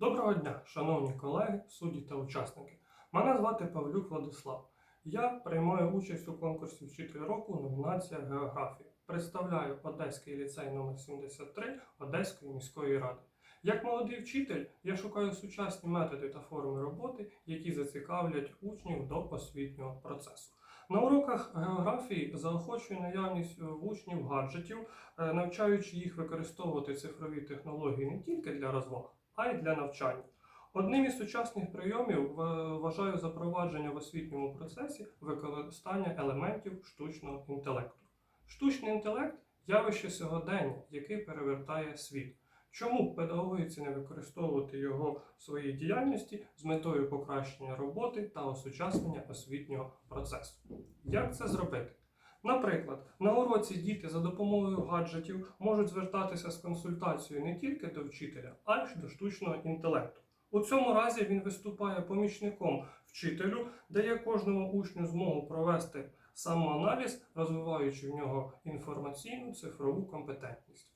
Доброго дня, шановні колеги, судді та учасники. Мене звати Павлюк Владислав. Я приймаю участь у конкурсі Вчитель року номінація Географія. Представляю Одеський ліцей номер 73 Одеської міської ради. Як молодий вчитель, я шукаю сучасні методи та форми роботи, які зацікавлять учнів до освітнього процесу. На уроках географії заохочую наявність в учнів гаджетів, е, навчаючи їх використовувати цифрові технології не тільки для розваг, а й для навчання. Одним із сучасних прийомів вважаю запровадження в освітньому процесі використання елементів штучного інтелекту. Штучний інтелект явище сьогодення, який перевертає світ. Чому педагогіці не використовувати його в своїй діяльності з метою покращення роботи та осучаснення освітнього процесу? Як це зробити? Наприклад, на уроці діти за допомогою гаджетів можуть звертатися з консультацією не тільки до вчителя, а й до штучного інтелекту. У цьому разі він виступає помічником вчителю, дає кожному учню змогу провести самоаналіз, розвиваючи в нього інформаційну цифрову компетентність.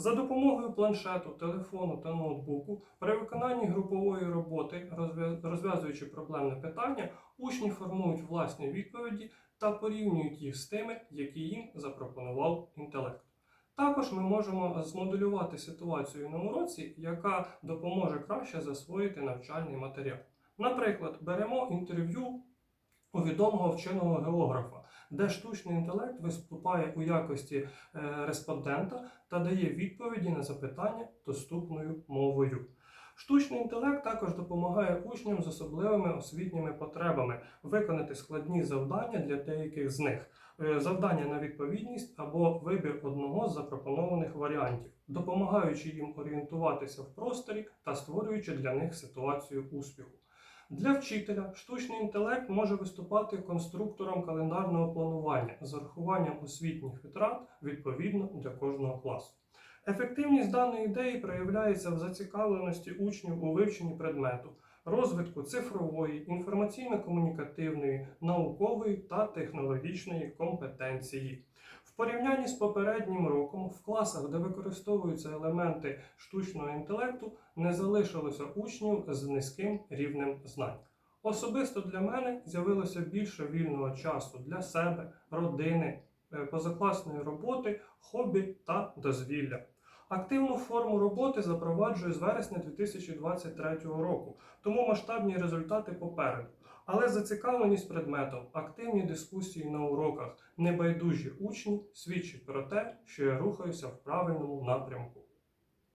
За допомогою планшету, телефону та ноутбуку при виконанні групової роботи, розв'язуючи проблемне питання, учні формують власні відповіді та порівнюють їх з тими, які їм запропонував інтелект. Також ми можемо змоделювати ситуацію на уроці, яка допоможе краще засвоїти навчальний матеріал. Наприклад, беремо інтерв'ю у відомого вченого географа, де штучний інтелект виступає у якості е, респондента та дає відповіді на запитання доступною мовою. Штучний інтелект також допомагає учням з особливими освітніми потребами виконати складні завдання для деяких з них, Е, завдання на відповідність або вибір одного з запропонованих варіантів, допомагаючи їм орієнтуватися в просторі та створюючи для них ситуацію успіху. Для вчителя штучний інтелект може виступати конструктором календарного планування з урахуванням освітніх витрат відповідно для кожного класу. Ефективність даної ідеї проявляється в зацікавленості учнів у вивченні предмету, розвитку цифрової, інформаційно-комунікативної, наукової та технологічної компетенції. Порівнянні з попереднім роком в класах, де використовуються елементи штучного інтелекту, не залишилося учнів з низьким рівнем знань. Особисто для мене з'явилося більше вільного часу для себе, родини, е, позакласної роботи, хобі та дозвілля. Активну форму роботи запроваджую з вересня 2023 року, тому масштабні результати попереду. Але зацікавленість предметом, активні дискусії на уроках, небайдужі учні свідчать про те, що я рухаюся в правильному напрямку.